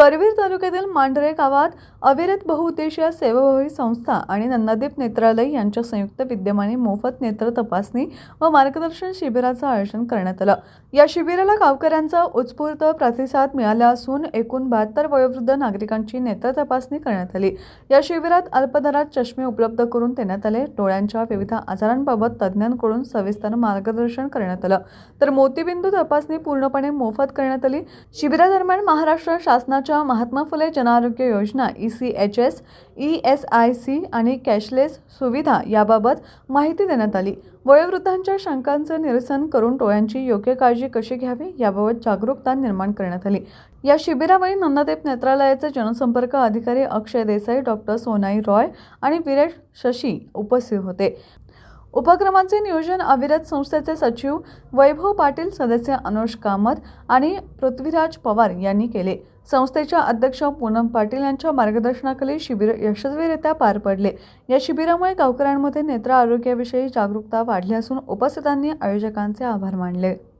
करवीर तालुक्यातील मांढरे गावात अविरत बहुउद्देशीय सेवाभावी संस्था आणि नन्नादीप नेत्रालय यांच्या संयुक्त विद्यमाने मोफत नेत्र तपासणी व मार्गदर्शन शिबिराचं आयोजन करण्यात आलं. या शिबिराला गावकऱ्यांचा उत्स्फूर्त प्रतिसाद मिळाला असून एकूण बहात्तर वयोवृद्ध नागरिकांची नेत्र तपासणी करण्यात आली. या शिबिरात अल्पदरात चष्मे उपलब्ध करून देण्यात आले. डोळ्यांच्या विविध आजारांबाबत तज्ज्ञांकडून सविस्तर मार्गदर्शन करण्यात आलं. तर मोतीबिंदू तपासणी पूर्णपणे मोफत करण्यात आली. शिबिरादरम्यान महाराष्ट्र शासनाच्या Mahatma Phule Jan Arogya Yojana E C H S E S I C आणि कॅशलेस सुविधा याबाबत माहिती देण्यात आली. वयोवृद्धांच्या शंकांचं निरसन करून टोळ्यांची योग्य काळजी कशी घ्यावी याबाबत जागरूकता निर्माण करण्यात आली. या शिबिरावेळी नंदादेव नेत्रालयाचे जनसंपर्क अधिकारी अक्षय देसाई डॉक्टर सोनाई रॉय आणि विरेश शशी उपस्थित होते. उपक्रमाचे नियोजन अविरत संस्थेचे सचिव वैभव पाटील सदस्य अनुष कामत आणि पृथ्वीराज पवार यांनी केले. संस्थेच्या अध्यक्ष पूनम पाटील यांच्या मार्गदर्शनाखाली शिबिर यशस्वीरित्या पार पडले. या शिबिरामुळे गावकऱ्यांमध्ये नेत्र आरोग्याविषयी जागरूकता वाढली असून उपस्थितांनी आयोजकांचे आभार मानले.